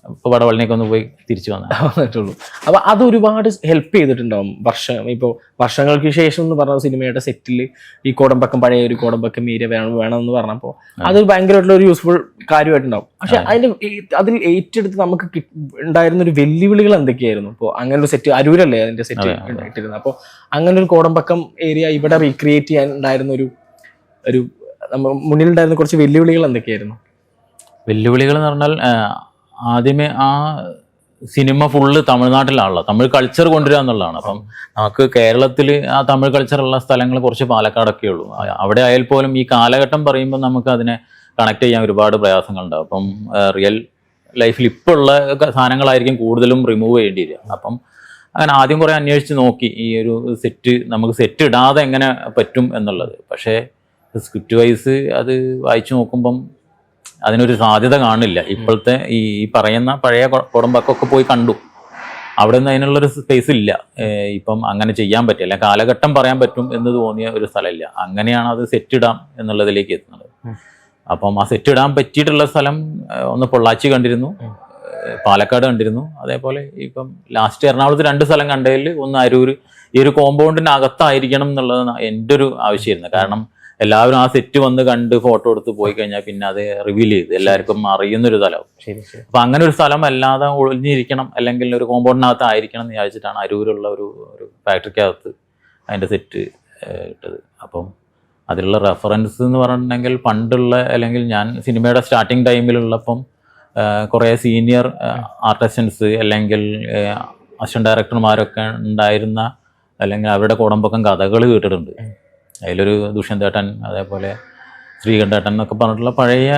ഇപ്പോൾ വടവളിനേക്കൊന്ന് ഒന്ന് പോയി തിരിച്ചു വന്ന. വന്നിട്ടുള്ളൂ. അപ്പോൾ അത് ഒരുപാട് ഹെൽപ്പ് ചെയ്തിട്ടുണ്ടാവും. വർഷം ഇപ്പോൾ വർഷങ്ങൾക്ക് ശേഷം എന്ന് പറഞ്ഞ സിനിമയുടെ സെറ്റിൽ ഈ കോടമ്പക്കം പഴയ ഒരു കോടമ്പക്കം മീര വേണം വേണം എന്ന് പറഞ്ഞപ്പോൾ അത് ഭയങ്കരമായിട്ടുള്ള ഒരു യൂസ്ഫുൾ കാര്യമായിട്ടുണ്ടാവും. പക്ഷെ അതിന് അതിൽ ഏറ്റെടുത്ത് നമുക്ക് ഉണ്ടായിരുന്ന ഒരു വെല്ലുവിളികൾ എന്തൊക്കെയായിരുന്നു? ഇപ്പോൾ അങ്ങനെ ഒരു സെറ്റ് അരൂരല്ലേ അതിന്റെ സെറ്റ് ഇട്ടിരുന്നത്? അപ്പോൾ അങ്ങനെ ഒരു കോടമ്പക്കം ഏരിയ ഇവിടെ റീക്രിയേറ്റ് ചെയ്യാൻ ഉണ്ടായിരുന്ന ഒരു ഒരു നമ്മ മുന്നിലുണ്ടായിരുന്ന കുറച്ച് വെല്ലുവിളികൾ എന്തൊക്കെയായിരുന്നു? വെല്ലുവിളികൾ എന്ന് പറഞ്ഞാൽ ആദ്യമേ ആ സിനിമ ഫുള്ള് തമിഴ്നാട്ടിലാണല്ലോ. തമിഴ് കൾച്ചർ കൊണ്ടുവരിക എന്നുള്ളതാണ്. അപ്പം നമുക്ക് കേരളത്തിൽ ആ തമിഴ് കൾച്ചർ ഉള്ള സ്ഥലങ്ങൾ കുറച്ച് പാലക്കാടൊക്കെ ഉള്ളൂ. അവിടെ ആയാൽ പോലും ഈ കാലഘട്ടം പറയുമ്പോൾ നമുക്ക് അതിനെ കണക്ട് ചെയ്യാൻ ഒരുപാട് പ്രയാസങ്ങളുണ്ടാവും അപ്പം റിയൽ ലൈഫിൽ ഇപ്പോൾ ഉള്ള സാധനങ്ങളായിരിക്കും കൂടുതലും റിമൂവ് ചെയ്യേണ്ടി വരിക. അപ്പം അങ്ങനെ ആദ്യം കുറേ അന്വേഷിച്ച് നോക്കി ഈ ഒരു സെറ്റ് നമുക്ക് സെറ്റ് ഇടാതെ എങ്ങനെ പറ്റും എന്നുള്ളത്. പക്ഷേ സ്ക്രിപ്റ്റ് വൈസ് അത് വായിച്ചു നോക്കുമ്പം അതിനൊരു സാധ്യത കാണില്ല. ഇപ്പോഴത്തെ ഈ പറയുന്ന പഴയ കുടുംബക്കൊക്കെ കുടമ്പക്കൊക്കെ പോയി കണ്ടു. അവിടെ നിന്ന് അതിനുള്ളൊരു സ്പേസ് ഇല്ല. ഇപ്പം അങ്ങനെ ചെയ്യാൻ പറ്റില്ല. കാലഘട്ടം പറയാൻ പറ്റും എന്ന് തോന്നിയ ഒരു സ്ഥലമില്ല. അങ്ങനെയാണ് അത് സെറ്റ് ഇടാം എന്നുള്ളതിലേക്ക് എത്തുന്നത്. അപ്പം ആ സെറ്റ് ഇടാൻ പറ്റിയിട്ടുള്ള സ്ഥലം ഒന്ന് പൊള്ളാച്ചി കണ്ടിരുന്നു. പാലക്കാട് കണ്ടിരുന്നു. അതേപോലെ ഇപ്പം ലാസ്റ്റ് എറണാകുളത്ത് രണ്ട് സ്ഥലം കണ്ടതിൽ ഒന്ന് അരൂർ ഈ ഒരു കോമ്പൗണ്ടിനകത്തായിരിക്കണം എന്നുള്ളത് എന്റെ ഒരു ആവശ്യമായിരുന്നു. കാരണം എല്ലാവരും ആ സെറ്റ് വന്ന് കണ്ട് ഫോട്ടോ എടുത്ത് പോയി കഴിഞ്ഞാൽ പിന്നെ അത് റിവീൽ ചെയ്ത്. എല്ലാവർക്കും അറിയുന്ന ഒരു സ്ഥലം അപ്പൊ അങ്ങനെ ഒരു സ്ഥലം അല്ലാതെ ഒളിഞ്ഞിരിക്കണം അല്ലെങ്കിൽ ഒരു കോമ്പൗണ്ടിനകത്ത് ആയിരിക്കണം എന്ന് വിചാരിച്ചിട്ടാണ് അരൂരുള്ള ഒരു ഒരു ഫാക്ടറിക്കകത്ത് അതിന്റെ സെറ്റ് ഇട്ടത്. അപ്പം അതിലുള്ള റെഫറൻസ് എന്ന് പറഞ്ഞിട്ടുണ്ടെങ്കിൽ പണ്ടുള്ള അല്ലെങ്കിൽ ഞാൻ സിനിമയുടെ സ്റ്റാർട്ടിങ് ടൈമിലുള്ളപ്പം കുറേ സീനിയർ ആർട്ടിസ്റ്റൻസ് അല്ലെങ്കിൽ അസിസ്റ്റന്റ് ഡയറക്ടർമാരൊക്കെ ഉണ്ടായിരുന്ന അല്ലെങ്കിൽ അവരുടെ കുടംബക്കം കഥകൾ കേട്ടിട്ടുണ്ട്. അതിലൊരു ദുഷ്യന്തേട്ടൻ അതേപോലെ ശ്രീകണ്ഠേട്ടൻ എന്നൊക്കെ പറഞ്ഞിട്ടുള്ള പഴയ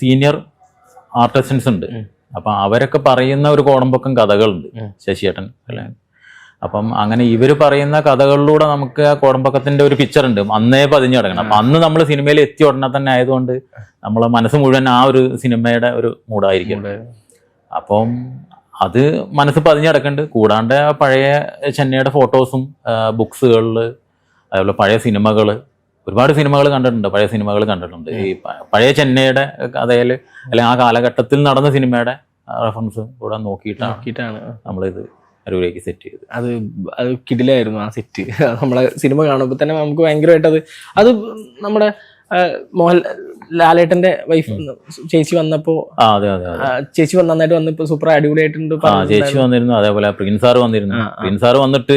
സീനിയർ ആർട്ടിസ്റ്റൻസ് ഉണ്ട്. അപ്പം അവരൊക്കെ പറയുന്ന ഒരു കോടമ്പൊക്കം കഥകളുണ്ട് ശശിയേട്ടൻ അല്ലെ? അപ്പം അങ്ങനെ ഇവർ പറയുന്ന കഥകളിലൂടെ നമുക്ക് ആ കോടമ്പക്കത്തിന്റെ ഒരു പിക്ചർ ഉണ്ട് അന്നേ പതിഞ്ഞു കിടക്കണം. അപ്പം അന്ന് നമ്മൾ സിനിമയിൽ എത്തിയ ഉടനെ തന്നെ ആയതുകൊണ്ട് നമ്മളെ മനസ്സ് മുഴുവൻ ആ ഒരു സിനിമയുടെ ഒരു മൂഡായിരിക്കും. അപ്പം അത് മനസ്സ് പതിഞ്ഞു കിടക്കുന്നുണ്ട്. കൂടാണ്ട് പഴയ ചെന്നൈയുടെ ഫോട്ടോസും ബുക്സുകളിൽ അതേപോലെ പഴയ സിനിമകൾ ഒരുപാട് സിനിമകൾ കണ്ടിട്ടുണ്ട് പഴയ സിനിമകൾ കണ്ടിട്ടുണ്ട്. ഈ പഴയ ചെന്നൈയുടെ കഥയിൽ അല്ലെങ്കിൽ ആ കാലഘട്ടത്തിൽ നടന്ന സിനിമയുടെ റെഫറൻസ് കൂടെ നോക്കിയിട്ടാണ് നോക്കിയിട്ടാണ്. നമ്മളിത് അരൂരേക്ക് സെറ്റ് ചെയ്തത്. അത് അത് കിടിലായിരുന്നു ആ സെറ്റ് നമ്മളെ സിനിമ കാണുമ്പോൾ തന്നെ നമുക്ക് ഭയങ്കരമായിട്ട് അത് അത് നമ്മുടെ മോഹൻ ലാലേട്ടന്റെ വൈഫ് ചേച്ചി വന്നപ്പോ ആ അതെ അതെ അതെ. ചേച്ചി വന്ന് നന്നായിട്ട് വന്നപ്പോ സൂപ്പർ അടിപൊളിയായിട്ടുണ്ട് ചേച്ചി വന്നിരുന്നു. അതേപോലെ പ്രിൻസാർ സാർ വന്നിരുന്നു. ആ, ആ. പ്രിൻസ് സാർ വന്നിട്ട്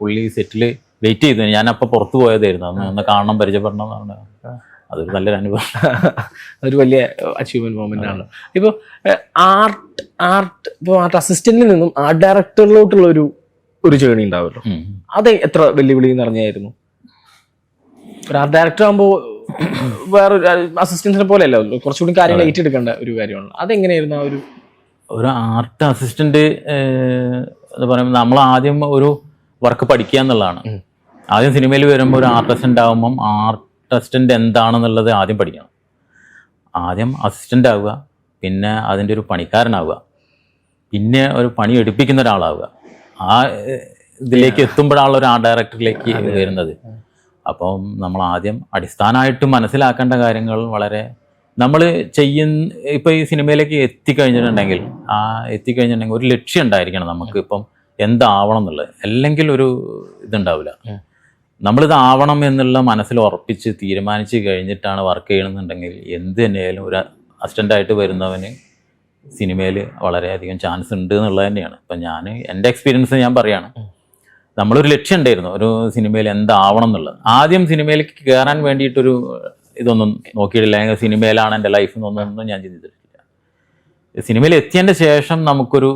പുള്ളി സെറ്റിൽ വെയിറ്റ് ചെയ്തു. ഞാൻ അപ്പൊ പുറത്തു പോയതായിരുന്നു. അന്ന് ഒന്ന് കാണണം പരിചയപ്പെടണം എന്നാണ്. അതൊരു നല്ലൊരു അനുഭവം. അതൊരു വലിയ അച്ചീവ്മെന്റ് മൊമെന്റ് ആണ് ഇപ്പൊ ആർട്ട് ആർട്ട് ഇപ്പോൾ ആർട്ട് അസിസ്റ്റന്റിൽ നിന്നും ആർട്ട് ഡയറക്ടറിലോട്ടുള്ള ഒരു ഒരു ജേണി ഉണ്ടാവുമല്ലോ. അത് എത്ര വെല്ലുവിളി നിറഞ്ഞായിരുന്നു? ഒരു ആർട്ട് ഡയറക്ടർ ആകുമ്പോൾ വേറൊരു അസിസ്റ്റന്റിനെ പോലെ അല്ല കുറച്ചുകൂടി കാര്യങ്ങൾ ഏറ്റെടുക്കേണ്ട ഒരു കാര്യമാണ്. അതെങ്ങനെയായിരുന്നു ആ ഒരു ഒരു ആർട്ട് അസിസ്റ്റന്റ് എന്ന് പറയുമ്പോൾ നമ്മൾ ആദ്യം ഒരു വർക്ക് പഠിക്കുക എന്നുള്ളതാണ്. ആദ്യം സിനിമയിൽ വരുമ്പോൾ ഒരു ആർട്ടിസ്റ്റ് ഉണ്ടാകുമ്പം ആർട്ടിസ്റ്റിന്റെ എന്താണെന്നുള്ളത് ആദ്യം പഠിക്കണം. ആദ്യം അസിസ്റ്റന്റ് ആവുക പിന്നെ അതിന്റെ ഒരു പണിക്കാരനാവുക പിന്നെ ഒരു പണി എടുപ്പിക്കുന്ന ഒരാളാവുക. ആ ഇതിലേക്ക് എത്തുമ്പോഴാണ് ഒരു ആ ഡയറക്ടറിലേക്ക് വരുന്നത്. അപ്പം നമ്മൾ ആദ്യം അടിസ്ഥാനമായിട്ട് മനസ്സിലാക്കേണ്ട കാര്യങ്ങൾ വളരെ നമ്മൾ ചെയ്യുന്ന ഇപ്പം ഈ സിനിമയിലേക്ക് എത്തിക്കഴിഞ്ഞിട്ടുണ്ടെങ്കിൽ ആ എത്തിക്കഴിഞ്ഞിട്ടുണ്ടെങ്കിൽ ഒരു ലക്ഷ്യം ഉണ്ടായിരിക്കണം നമുക്ക് ഇപ്പം എന്താവണം എന്നുള്ളത്. അല്ലെങ്കിൽ ഒരു ഇതുണ്ടാവില്ല. നമ്മളിത് ആവണം എന്നുള്ള മനസ്സിൽ ഉറപ്പിച്ച് തീരുമാനിച്ച് കഴിഞ്ഞിട്ടാണ് വർക്ക് ചെയ്യണമെന്നുണ്ടെങ്കിൽ എന്ത് തന്നെയായാലും ഒരു അസിസ്റ്റന്റായിട്ട് വരുന്നവന് സിനിമയിൽ വളരെയധികം ചാൻസ് ഉണ്ട് എന്നുള്ളത് തന്നെയാണ്. ഇപ്പം ഞാൻ എന്റെ എക്സ്പീരിയൻസ് ഞാൻ പറയാണ്. നമ്മളൊരു ലക്ഷ്യം ഉണ്ടായിരുന്നു. ഒരു സിനിമയിൽ എന്താവണം എന്നുള്ളത്. ആദ്യം സിനിമയിലേക്ക് കയറാൻ വേണ്ടിയിട്ടൊരു ഇതൊന്നും നോക്കിയിട്ടില്ല. അല്ലെങ്കിൽ സിനിമയിലാണ് എന്റെ ലൈഫ് എന്നൊന്നും ഞാൻ ചിന്തിച്ചിട്ടില്ല. സിനിമയിൽ എത്തിയതിന്റെ ശേഷം നമുക്കൊരു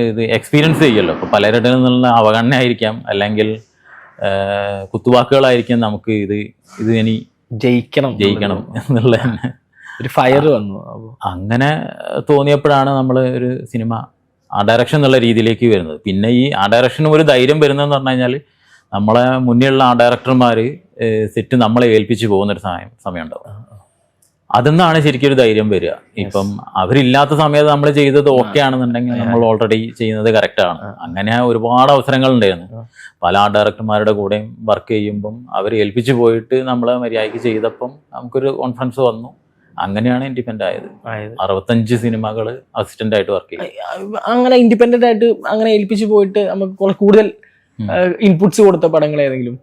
ഇത് എക്സ്പീരിയൻസ് ചെയ്യുമല്ലോ ഇപ്പോൾ പലരുടെ നിന്നുള്ള അവഗണന ആയിരിക്കാം അല്ലെങ്കിൽ കുത്തുവാക്കുകളായിരിക്കാം നമുക്ക് ഇത് ഇത് ഇനി ജയിക്കണം ജയിക്കണം എന്നുള്ള തന്നെ. ഒരു ഫയർ വന്നു. അങ്ങനെ തോന്നിയപ്പോഴാണ് നമ്മൾ ഒരു സിനിമ ആ ഡയറക്ഷൻ എന്നുള്ള രീതിയിലേക്ക് വരുന്നത്. പിന്നെ ഈ ആ ഡയറക്ഷനും ഒരു ധൈര്യം വരുന്നതെന്ന് പറഞ്ഞു കഴിഞ്ഞാൽ നമ്മളെ മുന്നിലുള്ള ആ ഡയറക്ടർമാർ സെറ്റ് നമ്മളെ ഏൽപ്പിച്ച് പോകുന്നൊരു സമയം സമയം ഉണ്ടാവും അതെന്നാണ് ശരിക്കും ഒരു ധൈര്യം വരിക. ഇപ്പം അവരില്ലാത്ത സമയത്ത് നമ്മൾ ചെയ്തത് ഓക്കെ ആണെന്നുണ്ടെങ്കിൽ നമ്മൾ ഓൾറെഡി ചെയ്യുന്നത് കറക്റ്റ് ആണ്. അങ്ങനെ ഒരുപാട് അവസരങ്ങൾ ഉണ്ടായിരുന്നു. പല ആർട്ട് ഡയറക്ടർമാരുടെ കൂടെയും വർക്ക് ചെയ്യുമ്പം അവർ ഏൽപ്പിച്ച് പോയിട്ട് നമ്മൾ മര്യാദയ്ക്ക് ചെയ്തപ്പം നമുക്കൊരു കോൺഫറൻസ് വന്നു. അങ്ങനെയാണ് ഇൻഡിപെൻഡന്റ് ആയത്. അറുപത്തഞ്ച് സിനിമകൾ അസിസ്റ്റന്റ് ആയിട്ട് വർക്ക് ചെയ്യും അങ്ങനെ ഇൻഡിപെൻഡന്റ് ആയിട്ട് അങ്ങനെ ഏൽപ്പിച്ചു പോയിട്ട് നമുക്ക് കൂടുതൽ. ഇൻപുട്സ് കൊടുത്ത പടങ്ങൾ ഏതെങ്കിലും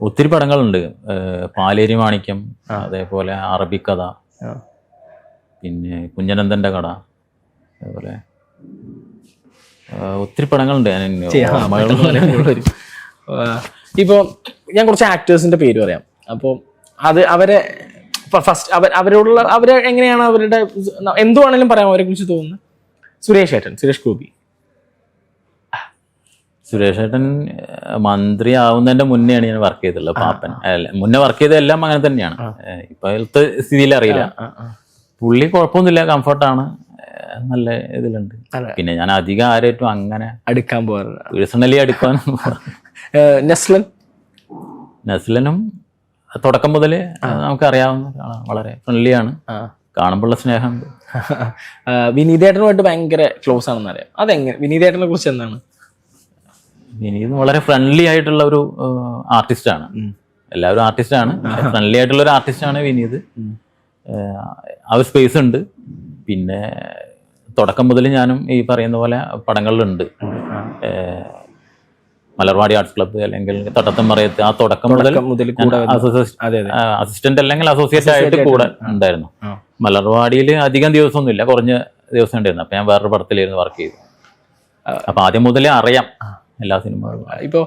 ഒത്തിരി പടങ്ങളുണ്ട്. പാലേരി മാണിക്യം അതേപോലെ അറബിക്കഥ പിന്നെ കുഞ്ഞനന്ദന്റെ കട അതേപോലെ ഒത്തിരി പടങ്ങളുണ്ട്. ഞാൻ ചെയ്യാം. ഓർമ്മകൾ പെട്ടെന്ന് പറയുമ്പോൾ വരും. ആ, ഇപ്പൊ ഞാൻ കുറച്ച് ആക്ടേഴ്സിന്റെ പേര് പറയാം. അപ്പോൾ അത് അവരെ ഫസ്റ്റ് അവർ അവരോടുള്ള അവരെ എങ്ങനെയാണ് അവരുടെ എന്തുവാണെങ്കിലും പറയാം അവരെ കുറിച്ച് തോന്നുന്നത്? സുരേഷ് ഏട്ടൻ സുരേഷ് ഗോപി. സുരേഷ് ഏട്ടൻ മന്ത്രി ആവുന്നതിന്റെ മുന്നെയാണ് ഞാൻ വർക്ക് ചെയ്തിട്ടുള്ളത് പാപ്പൻ. മുന്നേ വർക്ക് ചെയ്ത എല്ലാം അങ്ങനെ തന്നെയാണ്. ഇപ്പോഴത്തെ സ്ഥിതിയിൽ അറിയില്ല. പുള്ളി കുഴപ്പമൊന്നുമില്ല കംഫർട്ടാണ് നല്ല ഇതിലുണ്ട്. പിന്നെ ഞാൻ അധികം ആരായിട്ടും അങ്ങനെ അടുക്കാൻ പോകാറുണ്ട് പേഴ്സണലി അടുക്കാൻ നെസ്ലൻ? നെസ്ലനും തുടക്കം മുതൽ നമുക്കറിയാവുന്ന ഒരാളാണ് വളരെ ഫ്രണ്ട്ലിയാണ് ആണ്. കാണുമ്പോഴുള്ള സ്നേഹമുണ്ട്. വിനീതേട്ടനുമായിട്ട് ഭയങ്കര ക്ലോസ് ആണെന്നറിയാം അതെങ്ങനെ? വിനീതേട്ടനെ കുറിച്ച് എന്താണ്? വിനീത് വളരെ ഫ്രണ്ട്ലി ആയിട്ടുള്ള ഒരു ആർട്ടിസ്റ്റ് ആണ്. എല്ലാവരും ആർട്ടിസ്റ്റാണ് ഫ്രണ്ട്ലി ആയിട്ടുള്ള ഒരു ആർട്ടിസ്റ്റ് ആണ് വിനീത്. ആ ഒരു സ്പേസ് ഉണ്ട്. പിന്നെ തുടക്കം മുതൽ ഞാനും ഈ പറയുന്ന പോലെ പടങ്ങളിലുണ്ട്. മലർവാടി ആർട്സ് ക്ലബ്ബ് അല്ലെങ്കിൽ തട്ടത്തം പറയത്ത് ആ തുടക്കം മുതൽ അസിസ്റ്റന്റ് അല്ലെങ്കിൽ അസോസിയേറ്റ് ആയിട്ട് കൂടെ ഉണ്ടായിരുന്നു. മലർവാടിയിൽ അധികം ദിവസമൊന്നുമില്ല. കുറഞ്ഞ ദിവസം ഉണ്ടായിരുന്നു. അപ്പൊ ഞാൻ വേറൊരു പടത്തിലായിരുന്നു വർക്ക് ചെയ്തു അപ്പൊ ആദ്യം മുതലേ അറിയാം. എല്ലാ സിനിമകളും. ഇപ്പോ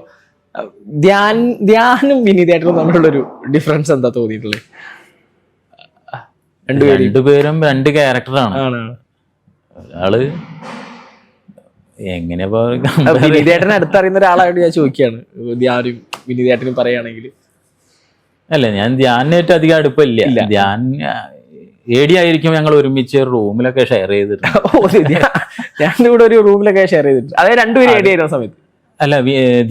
അഹ് ധ്യാൻ ധ്യാനും വിനീതേട്ടനും തമ്മിലുള്ളൊരു ഡിഫറൻസ് എന്താ തോന്നിയിട്ടുള്ളത്? രണ്ടുപേരും രണ്ട് ക്യാരക്ടറാണ് ഒരാൾ എങ്ങനെ ഇപ്പൊ വിനീതേട്ടനെ അടുത്തറിയുന്ന ഒരാളായിട്ട് ഞാൻ ചോദിക്കുകയാണ് ധ്യാനും വിനീതേട്ടനും പറയുകയാണെങ്കിൽ. അല്ല ഞാൻ ധ്യാനായിട്ട് അധികം അടുപ്പില്ല ധ്യാൻ ഏടി ആയിരിക്കും ഞങ്ങൾ ഒരുമിച്ച് റൂമിലൊക്കെ ഷെയർ ചെയ്തിട്ടുണ്ട് ഞാൻ കൂടെ ഒരു റൂമിലൊക്കെ ഷെയർ ചെയ്തിട്ടുണ്ട് അതായത് രണ്ടുപേരും ഏടി ആയിരുന്ന സമയത്ത്. അല്ല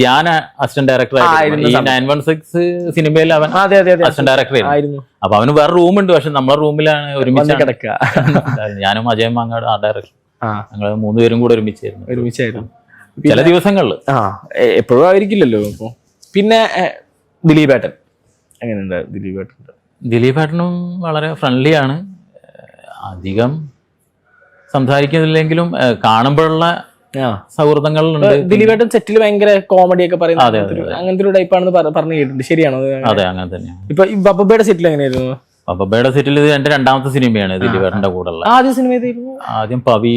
ധ്യാന അസിസ്റ്റന്റ് ഡയറക്ടർ ആയിരുന്നു. ഈ നയൻ വൺ സിക്സ് സിനിമയിൽ അവൻ അസിസ്റ്റന്റ് ഡയറക്ടർ ആയിരുന്നു. അപ്പൊ അവന് വേറെ റൂം ഉണ്ട് പക്ഷെ നമ്മളെ റൂമിലാണ് ഒരുമിച്ച് കിടക്കുക. ഞാനും അജയ് മാങ്ങാട് ആ ഡയറക്ടർ ഞങ്ങൾ മൂന്നുപേരും കൂടെ ഒരുമിച്ചായിരുന്നു. ഒരുമിച്ചായിരുന്നു. ചില ദിവസങ്ങളിൽ ആ എപ്പോഴും ആയിരിക്കില്ലല്ലോ അപ്പൊ പിന്നെ ദിലീപേട്ടൻ. എങ്ങനെയുണ്ട് ദിലീപേട്ടൻ? ദിലീപേട്ടനും വളരെ ഫ്രണ്ട്ലി ആണ്. അധികം സംസാരിക്കുന്നില്ലെങ്കിലും കാണുമ്പോഴുള്ള സൗഹൃദങ്ങളുണ്ട് ദിലീപേട്ടൻ സെറ്റിൽ ഭയങ്കര കോമഡി ഒക്കെ പറയുന്ന അങ്ങനത്തെ ഒരു- ടൈപ്പാണെന്ന് പറ- പറഞ്ഞു കേട്ടിട്ടുണ്ട്. ശരിയാണോ അതെ? അങ്ങനെ തന്നെയാണ് ഇപ്പൊ ബബ്ബയുടെ സെറ്റിൽ എങ്ങനെയായിരുന്നു? ബബ്ബയുടെ സെറ്റിൽ ഇത് എന്റെ രണ്ടാമത്തെ സിനിമയാണ് ദിലീപേട്ടന്റെ കൂടെ ഉള്ള ആദ്യ സിനിമ ആദ്യം പവി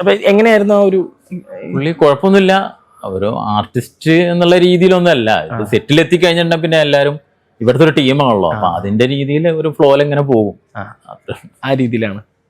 പവി എങ്ങനെയായിരുന്നു ആ ഒരു പുള്ളി കുഴപ്പമൊന്നുമില്ല. ഒരു ആർട്ടിസ്റ്റ് എന്നുള്ള രീതിയിലൊന്നും അല്ല ഇത് സെറ്റിൽ എത്തിക്കഴിഞ്ഞിട്ടുണ്ടെങ്കിൽ പിന്നെ എല്ലാവരും ഇവിടുത്തെ ഒരു ടീമാണല്ലോ അപ്പൊ അതിന്റെ രീതിയിൽ ഒരു ഫ്ലോയിൽ എങ്ങനെ പോകും. ആ രീതിയിലാണ്.